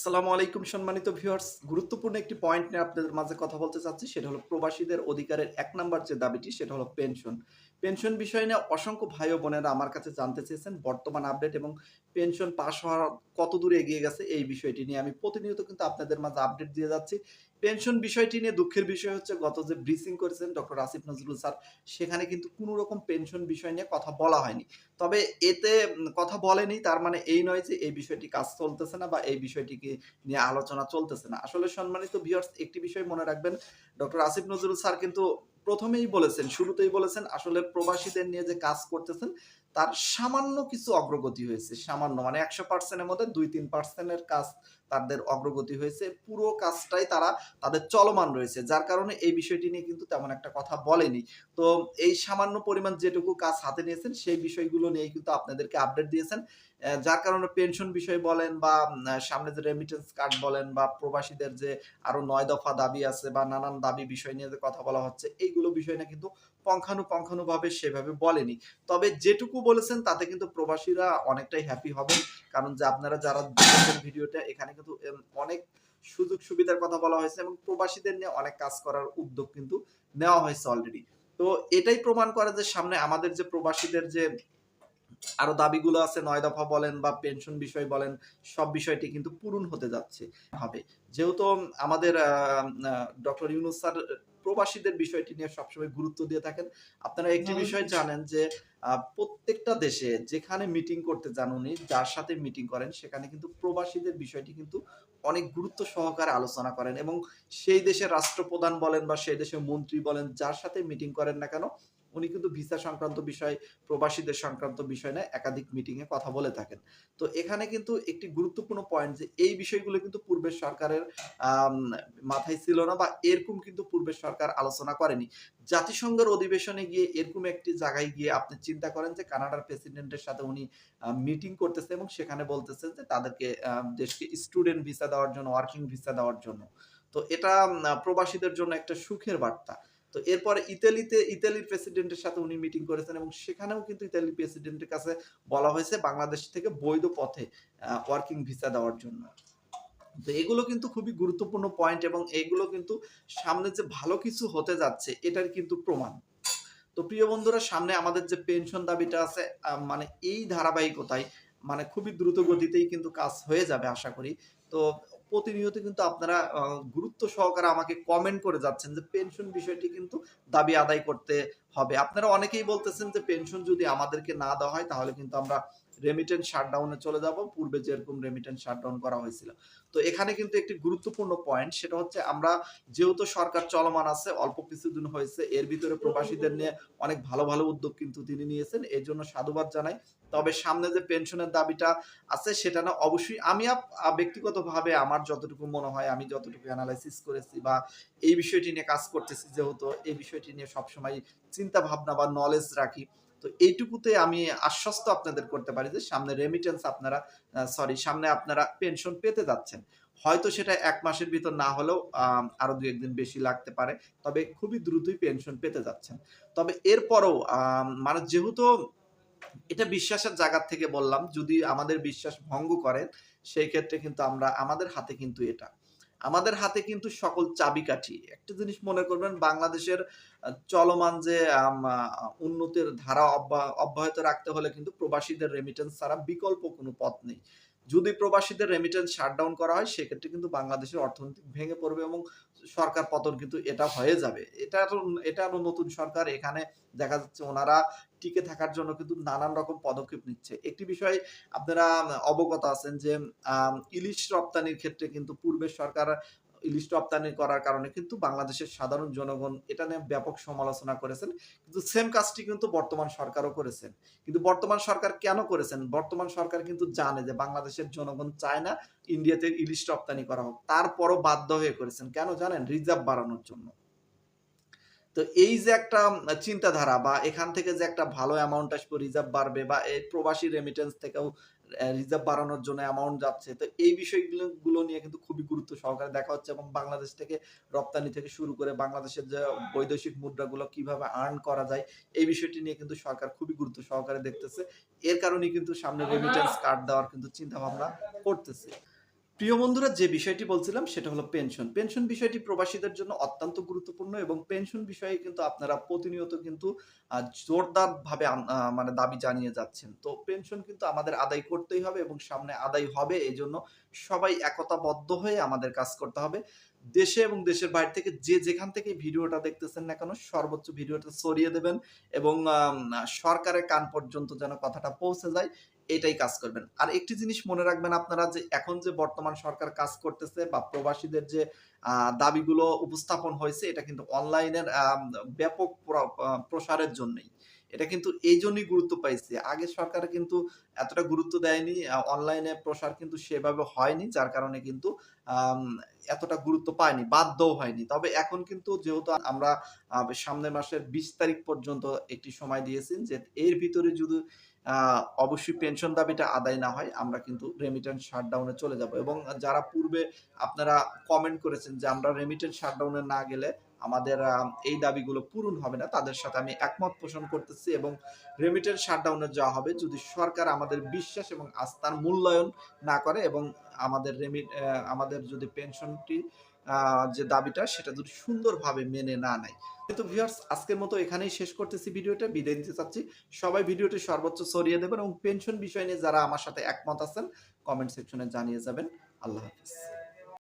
আসসালামু আলাইকুম সম্মানিত ভিউয়ার্স। গুরুত্বপূর্ণ একটি পয়েন্ট নিয়ে আপনাদের মাঝে কথা বলতে চাচ্ছি, সেটা হলো প্রবাসীদের অধিকারের এক নাম্বার যে দাবিটি, সেটা হলো পেনশন। পেনশন বিষয় নিয়ে অসংখ্য ভাই বোনেরা আমার কাছে জানতে চেয়েছেন। বর্তমান আপডেট এবং পেনশন পাস হওয়ার কত দূরে এগিয়ে গেছে এই বিষয়টি নিয়ে আমি প্রতিনিয়ত কিন্তু আপনাদের মাঝে আপডেট দিয়ে যাচ্ছি। পেনশন বিষয়টি নিয়ে দুঃখের বিষয় হচ্ছে, গত যে ব্রিফিং করেছেন ডক্টর আসিফ নজরুল স্যার, সেখানে কিন্তু কোনো রকম পেনশন বিষয় নিয়ে কথা বলা হয়নি। তবে এতে কথা বলেনি, তার মানে এই নয় যে এই বিষয়টি কাজ চলতেছে না বা এই বিষয়টিকে নিয়ে আলোচনা চলতেছে না। আসলে সম্মানিত ভিউয়ার্স একটি বিষয় মনে রাখবেন ডক্টর আসিফ নজরুল স্যার কিন্তু প্রথমেই বলেছেন, শুরুতেই বলেছেন, আসলে প্রবাসীদের নিয়ে যে কাজ করতেছেন, তার সামান্য কিছু অগ্রগতি হয়েছে। সামান্য মানে একশো পার্সেন্টের মধ্যে দুই তিন পার্সেন্টের কাজ তাদের অগ্রগতি হয়েছে, পুরো কাজটাই তারা তাদের চলমান রয়েছে। যার কারণে এই বিষয়টি নিয়ে কিন্তু তেমন একটা কথা বলেনি। তো এই সামান্য পরিমাণ যেটুকু কাজ হাতে নিয়েছেন, সেই বিষয়গুলো নিয়ে কিন্তু আপনাদেরকে আপডেট দিয়েছেন। যার কারণে পেনশন বিষয় বলেন বা সামনে যে রেমিটেন্স কার্ড বলেন বা প্রবাসীদের যে আরও নয় দফা দাবি আছে বা নানান দাবি বিষয় নিয়ে যে কথা বলা হচ্ছে, এইগুলো বিষয় না কিন্তু পঙ্খানুপঙ্খানুভাবে সেভাবে বলেনি। তবে যেটুকু বলেছেন তাতে কিন্তু প্রবাসীরা অনেকটাই হ্যাপি হবেন। কারণ যে আপনারা যারা ভিডিওটা, এখানে কিন্তু অনেক সুযোগ সুবিধার কথা বলা হয়েছে এবং প্রবাসীদের নিয়ে অনেক কাজ করার উদ্যোগ কিন্তু নেওয়া হয়েছে অলরেডি তো এটাই প্রমাণ করে যে সামনে আমাদের যে প্রবাসীদের যে আরও দাবিগুলো আছে নয় দফা বলেন বা পেনশন বিষয় বলেন সব বিষয়টি কিন্তু পূরণ হতে যাচ্ছে। হবে। যেহেতু আমাদের ডক্টর ইউনুস স্যার প্রবাসীদের বিষয়টি নিয়ে সবসময় গুরুত্ব দিয়ে থাকেন। আপনারা একটি বিষয় জানেন যে প্রত্যেকটা দেশে যেখানে মিটিং করতে যান উনি যার সাথে মিটিং করেন সেখানে কিন্তু প্রবাসীদের বিষয়টি কিন্তু অনেক গুরুত্ব সহকারে আলোচনা করেন এবং সেই দেশের রাষ্ট্রপ্রধান বলেন বা সেই দেশের মন্ত্রী বলেন যার সাথে মিটিং করেন না কেন উনি কিন্তু ভিসা সংক্রান্ত বিষয়, প্রবাসীদের সংক্রান্ত বিষয় নিয়ে একাধিক মিটিং এ কথা বলে থাকেন। তো এখানে কিন্তু একটি গুরুত্বপূর্ণ পয়েন্ট যে এই বিষয়গুলো কিন্তু পূর্বের সরকারের মাথায় ছিল না বা এরকম কিন্তু পূর্বের সরকার আলোচনা করেনি। জাতিসংঘের অধিবেশনে গিয়ে এরকম একটি জায়গায় গিয়ে আপনি চিন্তা করেন যে কানাডার প্রেসিডেন্টের সাথে উনি মিটিং করতেছে এবং সেখানে বলতেছে যে তাদেরকে দেশকে স্টুডেন্ট ভিসা দেওয়ার জন্য ওয়ার্কিং ভিসা দেওয়ার জন্য। তো এটা প্রবাসীদের জন্য একটা সুখের বার্তা। তো এরপরে ইতালিতে, ইতালির প্রেসিডেন্টের সাথে উনি মিটিং করেছেন এবং সেখানেও কিন্তু ইতালির প্রেসিডেন্টের কাছে বলা হয়েছে বাংলাদেশ থেকে বৈধ পথে ওয়ার্কিং ভিসা দেওয়ার জন্য। তো এগুলো কিন্তু খুবই গুরুত্বপূর্ণ পয়েন্ট এবং এগুলো কিন্তু সামনে যে ভালো কিছু হতে যাচ্ছে, এটার কিন্তু প্রমাণ। তো প্রিয় বন্ধুরা, সামনে আমাদের যে পেনশন দাবিটা আছে মানে এই ধারাবাহিকতায় মানে খুবই দ্রুত গতিতেই কিন্তু কাজ হয়ে যাবে আশা করি। তো প্রতিনিয়ত কিন্তু আপনারা গুরুত্ব সহকারে আমাকে কমেন্ট করে যাচ্ছেন যে পেনশন বিষয়টি কিন্তু দাবি আদায় করতে হবে। আপনারা অনেকেই বলতেছেন যে পেনশন যদি আমাদেরকে না দেওয়া হয় তাহলে কিন্তু আমরা রেমিটেন্স শাটডাউনে চলে যাব। পূর্বে যেরকম রেমিটেন্স শাটডাউন করা হয়েছিল। তো এখানে কিন্তু একটি গুরুত্বপূর্ণ পয়েন্ট সেটা হচ্ছে আমরা যেহেতু সরকার চলমান আছে, অল্প কিছুদিন হয়েছে, এর ভিতরে প্রবাসীদের নিয়ে অনেক ভালো ভালো উদ্যোগ কিন্তু তিনি নিয়েছেন, এর জন্য সাধুবাদ জানাই। তবে সামনে যে পেনশনের দাবিটা আছে, সেটা না, অবশ্যই আমি ব্যক্তিগতভাবে আমার যতটুকু মনে হয়, আমি যতটুকু অ্যানালাইসিস করেছি বা এই বিষয়টি নিয়ে কাজ করতেছি, যেহেতু এই বিষয়টি নিয়ে সবসময় চিন্তা ভাবনা বা নলেজ রাখি। তো এইটুকুতে আমি আশ্বস্ত আপনাদের করতে পারি যে সামনে রেমিটেন্স আপনারা সরি সামনে আপনারা পেনশন পেতে যাচ্ছেন। হয়তো সেটা এক মাসের ভিতর না হলেও আরও দু একদিন বেশি লাগতে পারে, তবে খুবই দ্রুতই পেনশন পেতে যাচ্ছেন। তবে এরপরও মানে যেহেতু এটা বিশ্বাসের জায়গা থেকে বললাম, যদি আমাদের বিশ্বাস ভঙ্গ করেন, সেই ক্ষেত্রে কিন্তু আমরা, আমাদের হাতে কিন্তু এটা। আমাদের হাতে কিন্তু সকল চাবিকাঠি। একটা জিনিস মনে করবেন, বাংলাদেশের চলমান যে উন্নতির ধারা অব্যা- অব্যাহত রাখতে হলে কিন্তু প্রবাসীদের রেমিটেন্স ছাড়া বিকল্প কোনো পথ নেই। যদি প্রবাসীদের রেমিটেন্স শাটডাউন করা হয়, সেক্ষেত্রে কিন্তু বাংলাদেশের অর্থনীতি ভেঙে পড়বে এবং সরকার পতন কিন্তু এটা হয়ে যাবে। এটা এটা নতুন সরকার এখানে দেখা যাচ্ছে ওনারা টিকে থাকার জন্য কিন্তু নানান রকম পদক্ষেপ নিচ্ছে। একটি বিষয় আপনারা অবগত আছেন যে ইলিশ রপ্তানির ক্ষেত্রে কিন্তু পূর্বের সরকার ইলিশ রপ্তানি করার কারণে কিন্তু বাংলাদেশের সাধারণ জনগণ এটা নিয়ে ব্যাপক সমালোচনা করেছেন। কিন্তু সেম কাজটি কিন্তু বর্তমান সরকারও করেছেন। কিন্তু বর্তমান সরকার কেন করেছেন? বর্তমান সরকার কিন্তু জানে যে বাংলাদেশের জনগণ চায় না ইন্ডিয়াতে ইলিশ রপ্তানি করা হোক। তারপরও বাধ্য হয়ে করেছেন। কেন জানেন? রিজার্ভ বাড়ানোর জন্য। তো এই যে একটা চিন্তাধারা বা এখান থেকে যে একটা ভালো অ্যামাউন্ট আসবে রিজার্ভ বাড়বে বা এই প্রবাসী রেমিটেন্স থেকেও রিজার্ভ বাড়ানোর জন্য অ্যামাউন্ট যাচ্ছে, তো এই বিষয়গুলো নিয়ে কিন্তু খুবই গুরুত্ব সহকারে দেখা হচ্ছে এবং বাংলাদেশ থেকে রপ্তানি থেকে শুরু করে বাংলাদেশের যে বৈদেশিক মুদ্রাগুলো কীভাবে আর্ন করা যায়, এই বিষয়টি নিয়ে কিন্তু সরকার খুবই গুরুত্ব সহকারে দেখতেছে। এর কারণে কিন্তু সামনে রেমিটেন্স কার্ড দেওয়ার কিন্তু চিন্তা ভাবনা করতেছে। প্রিয় বন্ধুরা যে বিষয়টি বলছিলাম সেটা হলো পেনশন পেনশন বিষয়টি প্রবাসীদের জন্য অত্যন্ত গুরুত্বপূর্ণ এবং পেনশন বিষয়ে কিন্তু আপনারা প্রতিনিয়ত কিন্তু আহ, জোরদার ভাবে মানে দাবি জানিয়ে যাচ্ছেন। তো পেনশন কিন্তু আমাদের আদায় করতেই হবে এবং সামনে আদায় হবে এই জন্য সবাই একতাবদ্ধ হয়ে আমাদের কাজ করতে হবে। দেশে এবং দেশের বাইরে থেকে যে যেখান থেকে ভিডিওটা দেখতেছেন না কেন সর্বোচ্চ ভিডিওটা ছড়িয়ে দেবেন এবং সরকারের কান পর্যন্ত যেন কথাটা পৌঁছে যায়। এটাই কাজ করবেন। আর একটি জিনিস মনে রাখবেন আপনারা যে, এখন যে বর্তমান সরকার কাজ করতেছে বা প্রবাসীদের যে দাবিগুলো উপস্থাপন হয়েছে, এটা কিন্তু অনলাইনের ব্যাপক প্রসারের জন্যই। এটা কিন্তু এই জন্যই গুরুত্ব পাইছে। আগে সরকার কিন্তু এতটা গুরুত্ব দেয়নি অনলাইনে প্রসার কিন্তু সেভাবে হয়নি, যার কারণে কিন্তু এতটা গুরুত্ব পায়নি, বাধ্যও হয়নি। তবে এখন কিন্তু যেহেতু আমরা সামনের মাসের বিশ তারিখ পর্যন্ত একটি সময় দিয়েছেন যে এর ভিতরে যদি অবশ্যই পেনশন দাবিটা আদায় না হয়, আমরা কিন্তু রেমিটেন্স শাটডাউনে চলে যাব। এবং যারা পূর্বে আপনারা কমেন্ট করেছেন যে আমরা রেমিটেন্স শাটডাউনে না গেলে আমাদের এই দাবিগুলো পূরণ হবে না। তাদের সাথে আমি একমত পোষণ করতেছি এবং রেমিটেন্স শাটডাউনে যাওয়া হবে যদি সরকার আমাদের বিশ্বাস এবং আস্থার মূল্যায়ন না করে এবং আমাদের রেমিট আমাদের যদি পেনশনটি যে দাবিটা সেটা যদি সুন্দরভাবে মেনে না নেয়। কিন্তু ভিউয়ার্স আজকের মতো এখানেই শেষ করতেছি ভিডিওটা। বিদায় দিতে চাচ্ছি। সবাই ভিডিওটি সর্বোচ্চ ছড়িয়ে দেবেন এবং পেনশন বিষয় নিয়ে যারা আমার সাথে একমত আছেন কমেন্ট সেকশনে জানিয়ে যাবেন। আল্লাহ হাফিজ।